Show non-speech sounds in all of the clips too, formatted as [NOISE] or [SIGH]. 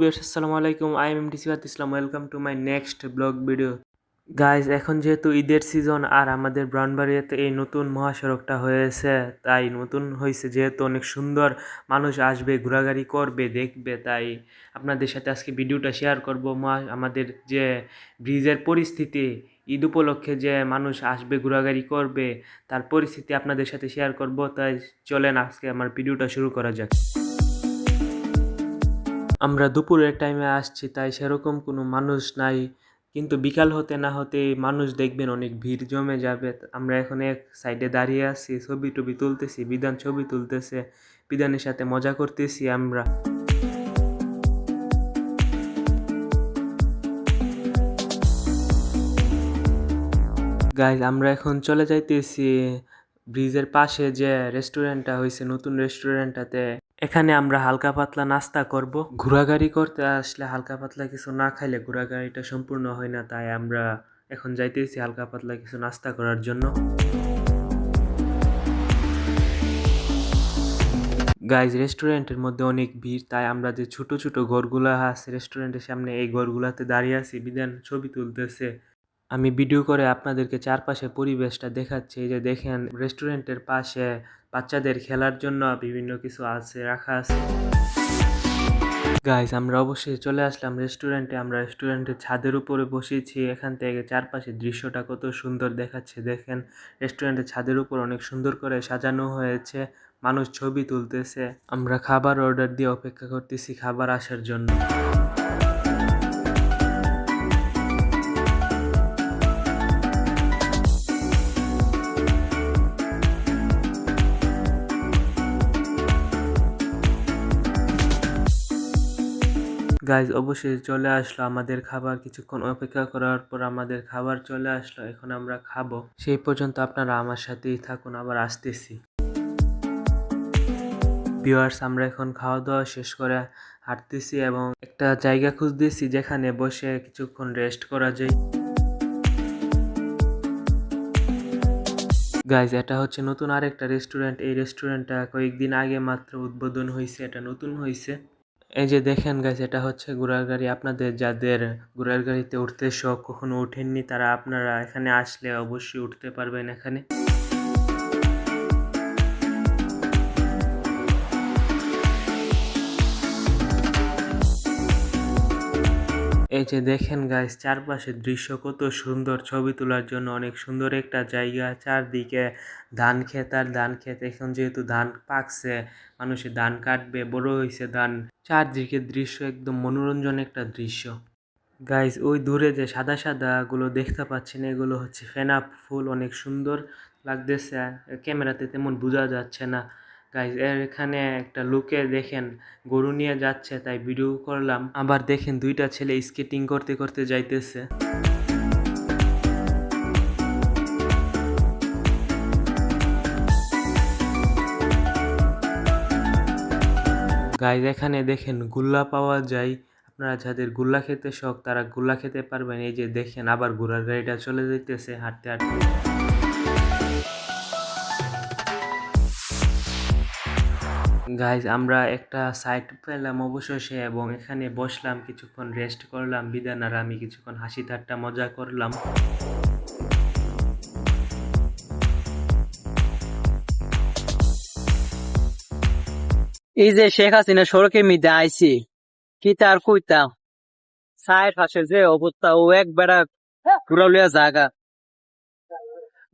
বিয়ার্স আসসালামু আলাইকুম। I am MT Sifat Islam welcome to my next blog video guys এখন যেহেতু ঈদের সিজন আর আমাদের ব্রাউনবাড়িয়াতে এই নতুন মহাসড়কটা হয়েছে, তাই নতুন হয়েছে যেহেতু অনেক সুন্দর, মানুষ আসবে, ঘোরাঘুরি করবে, দেখবে, তাই আপনাদের সাথে আজকে ভিডিওটা শেয়ার করব। আমাদের যে ব্রিজের পরিস্থিতি, ঈদ উপলক্ষে যে মানুষ আসবে, ঘোরাঘুরি করবে, তার পরিস্থিতি আপনাদের সাথে শেয়ার করব। তাই চলেন আজকে আমার ভিডিওটা শুরু করা যাক। আমরা দুপুরের টাইমে আসছি, তাই সেরকম কোনো মানুষ নাই। কিন্তু বিকাল হতে না হতে মানুষ দেখবেন অনেক ভিড় জমে যাবে। আমরা এখন এক সাইডে দাঁড়িয়ে আছি, ছবি টবি তুলতেছি, বিধান ছবি তুলতেছে, বিধানের সাথে মজা করতেছি আমরা। গাইজ আমরা এখন চলে যাইতেছি ব্রিজের পাশে যে রেস্টুরেন্টটা হয়েছে নতুন রেস্টুরেন্টটাতে এখানে আমরা হালকা পাতলা নাস্তা করব। ঘোরাঘুরি করতে আসলে হালকা পাতলা কিছু না খাইলে ঘোরাঘুরিটা সম্পূর্ণ হয় না, তাই আমরা এখন যাইতেছি হালকা পাতলা কিছু নাস্তা করার জন্য। গাইজ রেস্টুরেন্টের মধ্যে অনেক ভিড়, তাই আমরা যে ছোট ছোট ঘরগুলা আছে রেস্টুরেন্টের সামনে এই ঘরগুলাতে দাঁড়িয়ে আছি, বিধান ছবি তুলতেছে। আমি ভিডিও করে আপনাদেরকে চারপাশে পরিবেশটা দেখাচ্ছি যে দেখেন রেস্টুরেন্টের পাশে বাচ্চাদের খেলার জন্য বিভিন্ন কিছু আছে, রাখা আছে। গাইস আমরা অবশ্যই চলে আসলাম রেস্টুরেন্টে আমরা রেস্টুরেন্টের ছাদের উপরে বসেছি। এখান থেকে চারপাশে দৃশ্যটা কত সুন্দর দেখাচ্ছে। দেখেন রেস্টুরেন্টের ছাদের উপর অনেক সুন্দর করে সাজানো হয়েছে। মানুষ ছবি তুলতেছে। আমরা খাবার অর্ডার দিয়ে অপেক্ষা করতেছি খাবার আসার জন্য। গাইজ অবশ্যই চলে আসলো আমাদের খাবার। কিছুক্ষণ অপেক্ষা করার পর আমাদের খাবার চলে আসলো। এখন আমরা খাব। সেই পর্যন্ত আপনারা আমার সাথেই থাকুন। আবার আসতেছি। ভিউয়ার্স আমরা এখন খাওয়া দাওয়া শেষ করে হাঁটতেছি এবং একটা জায়গা খুঁজতেছি যেখানে বসে কিছুক্ষণ রেস্ট করা যায়। গাইজ এটা হচ্ছে নতুন আরেকটা রেস্টুরেন্ট এই রেস্টুরেন্টটা কয়েকদিন আগে মাত্র উদ্বোধন হয়েছে। এটা নতুন হয়েছে। এই যে দেখেন গাইজ এটা হচ্ছে ঘোড়ার গাড়ি। আপনাদের যাদের ঘোড়ার গাড়িতে উঠতে শখ কখনো ওঠেননি, তারা আপনারা এখানে আসলে অবশ্যই উঠতে পারবেন এখানে। এই যে দেখেন গাইস চারপাশের দৃশ্য কত সুন্দর। ছবি তোলার জন্য অনেক সুন্দর একটা জায়গা। চারদিকে ধান ক্ষেত, আর ধান ক্ষেত এখন যেহেতু ধান পাকছে মানুষে ধান কাটবে, বড় হয়েছে ধান। চারদিকে দৃশ্য একদম মনোরঞ্জন একটা দৃশ্য। গাইস ওই দূরে যে সাদা সাদা গুলো দেখতে পাচ্ছেন, এগুলো হচ্ছে ফেনা ফুল, অনেক সুন্দর লাগতেছে। ক্যামেরাতে তেমন বোঝা যাচ্ছে না। গাইজ এর এখানে একটা লুকে দেখেন, গরু নিয়ে যাচ্ছে, তাই ভিডিও করলাম। আবার দেখেন দুইটা ছেলে স্কেটিং করতে করতে যাইতেছে। গাইজ এখানে দেখেন গুল্লা পাওয়া যায়। আপনারা যাদের গুল্লা খেতে শখ, তারা গুল্লা খেতে পারবেন। এই যে দেখেন আবার ঘোড়ার গাড়িটা চলে যাইতেছে হাঁটতে হাঁটতে। গাইজ আমরা একটা সাইট পেলাম অবশেষে এবং এখানে বসলাম, কিছুক্ষণ রেস্ট করলাম বিদান আর আমি কিছুক্ষণ হাসি ঠাট্টা মজা করলাম। এই যে শেখ হাসিনা সড়কের মধ্যে আইছি কি তার কইতা? সাইড পাশে যে অবস্থা, ও এক বেড়া ঘুরা লইয়া জাগা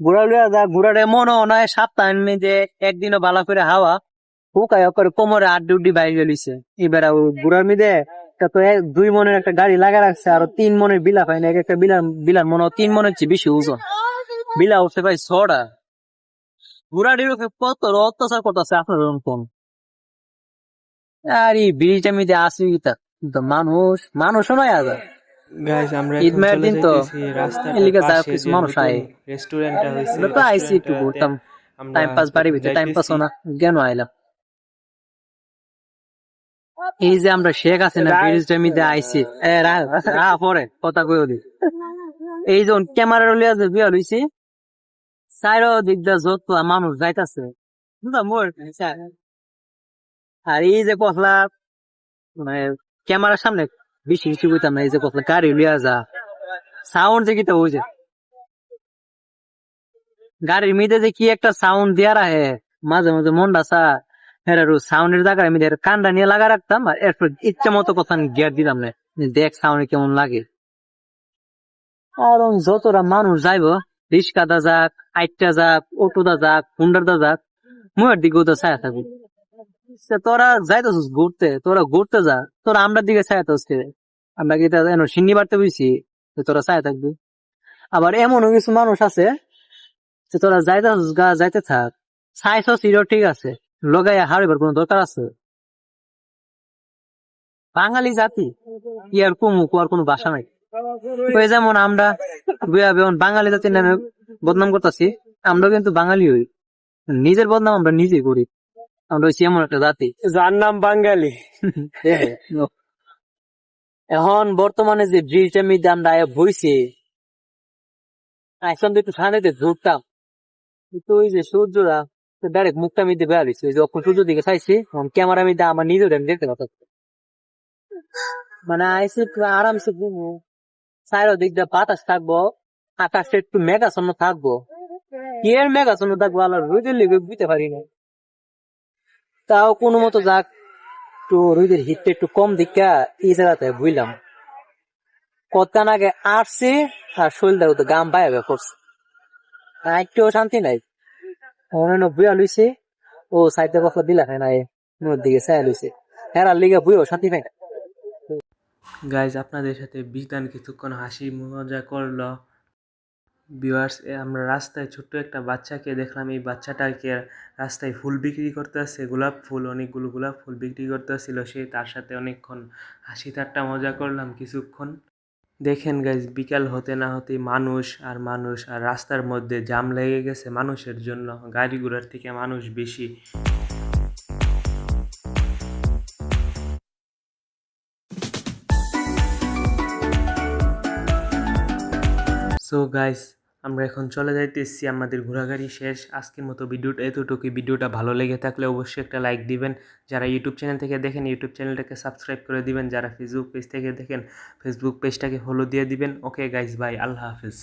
ঘুরা লইয়া যা, ঘুরারে মনে নয় সপ্তাহের মধ্যে একদিনও বালা করে হাওয়া, হুকায় করে কোমরে আড্ডি উড্ডি বাইরে গেলিছে এবার ও ঘুরার মধ্যে তা দুই মনের একটা গাড়ি লাগা রাখছে, আর তিন মনের বিলা পাই এক একটা বিলার বিলার মনে তিন মনের চেয়ে বেশি ওজন। বিলা উঠছে ভাই ছড়া উপরে কত অত্যাচার করতেছে আপনার কোন আর এই ব্রিজটা মধ্যে আসি তা? কিন্তু মানুষ মানুষও নয় আজ গাইজ আমরা ঈদ এখন দিন তো, রাস্তার পাশে মানুষ নতুন আয়। রেস্টুরেন্টটা হইছে তো আইসি একটু ঘুরতাম। টাইম পাস বাড়ি ভিতরে টাইম পাস না কেন আইলাম? এই যে আমরা শেখ মধ্যে আইছি। এ রা রা পরে কথা দি। এই যে ক্যামেরা যে বিয়া লইছি সাইরো দিক যত মানুষ যাইতাছে মোর আর এই যে পথলা মানে ক্যামেরার সামনে বেশি কিছু কইতাম না, এই যে কত গাড়ি লিয়া যা। সাউন্ড যে কিটা হয়েছে গাড়ির মধ্যে যে কি একটা সাউন্ড দিয়া রাখে, মাঝে মাঝে মনটা সা হ্যাঁ সাউন্ডের জায়গায় আমি কানটা নিয়ে লাগা রাখতাম, আর এরপর ইচ্ছা মতো কথা গিয়ার দিতাম না দেখ সাউন্ড কেমন লাগে। আর যতটা মানুষ যাইব রিক্সাদা যাক, আইটটা যাক অটোদা যাক, হুন্ডার দা যাক মুয়ের দিকেও তো ছায়া থাকুক। তোরা যাইতেছিস ঘুরতে, তোরা ঘুরতে যা। তোরা আমরা দিকে ছায়া থাকছে আমরা কি সিন্নি বাড়তে বুঝছি তোরা ছায়া থাকবি? আবার এমনও কিছু মানুষ আছে যে তোরা যাইতেছিস গা, যাইতে থাক। ছাইছ সিরো ঠিক আছে, লগাইয়া হারিবার কোনো দরকার আছে? বাঙালি জাতি ইয়ার কুমু কুয়ার কোনো ভাষা নাই। ওই যেমন আমরা বাঙালি জাতির নামে বদনাম করতেছি আমরা কিন্তু বাঙালি হই। নিজের বদনাম আমরা নিজে করি। আমরা হচ্ছি এমন একটা জাতি। যার নাম বাঙালি। [LAUGHS] এখন বর্তমানে যে ব্রিজটা মধ্যে আমরা বইছি এখন একটু ঠান্ডাতে ঘুরতাম কিন্তু ওই যে সূর্যরা ডাইরেক্ট মুখটা মধ্যে বেরিয়েছে ওই যখন সূর্য দিকে চাইছি এখন ক্যামেরা মধ্যে আমার নিজের আমি দেখতে পাচ্ছি। মানে আইসি আরামসে ঘুমো। সাইডের দিক দিয়ে বাতাস থাকব আকাশটা একটু মেঘাচ্ছন্ন থাকব। কি এর মেঘাচ্ছন্ন থাকব? আল্লাহ রোদের লেগে বুঝতে পারি না। তাও কোনো মতো যাক, একটু রোদের হিটটা একটু কম দিকা এই জায়গাতে বুঝলাম কতক্ষণ আগে আসছে, আর শরীরটা তো গাম বাইরে করছে। আর একটু শান্তি নাই। অন্য বুয়া লইছে, ও সাইডে কথা দিলা খায় নাই নদীর দিকে চাই লইছে। হেরার লিগে বুয়েও শান্তি পাই না। গাইজ আপনাদের সাথে বিধান কিছুক্ষণ হাসি মজা করল। ভিউয়ার্স আমরা রাস্তায় ছোট্ট একটা বাচ্চাকে দেখলাম, এই বাচ্চাটাকে রাস্তায় ফুল বিক্রি করতে আসছে, গোলাপ ফুল, অনেকগুলো গোলাপ ফুল বিক্রি করতে আসছিল। সে তার সাথে অনেকক্ষণ হাসি ঠাট্টা মজা করলাম কিছুক্ষণ। দেখেন গাইজ বিকাল হতে না হতে মানুষ আর মানুষ আর রাস্তার মধ্যে জাম লেগে গেছে মানুষের জন্য, গাড়িগুলোর থেকে মানুষ বেশি। সো গাইস আমরা এখন চলে যাইতেছি, আমাদের ঘোরাঘুরি শেষ। আজকের মতো ভিডিওটা এতটুকুই। ভিডিওটা ভালো লেগে থাকলে অবশ্যই একটা লাইক দিবেন। যারা ইউটিউব চ্যানেল থেকে দেখেন ইউটিউব চ্যানেলটাকে সাবস্ক্রাইব করে দিবেন। যারা ফেসবুক পেজ থেকে দেখেন ফেসবুক পেজটাকে ফলো দিয়ে দিবেন। ওকে গাইস বাই আল্লাহ হাফিজ।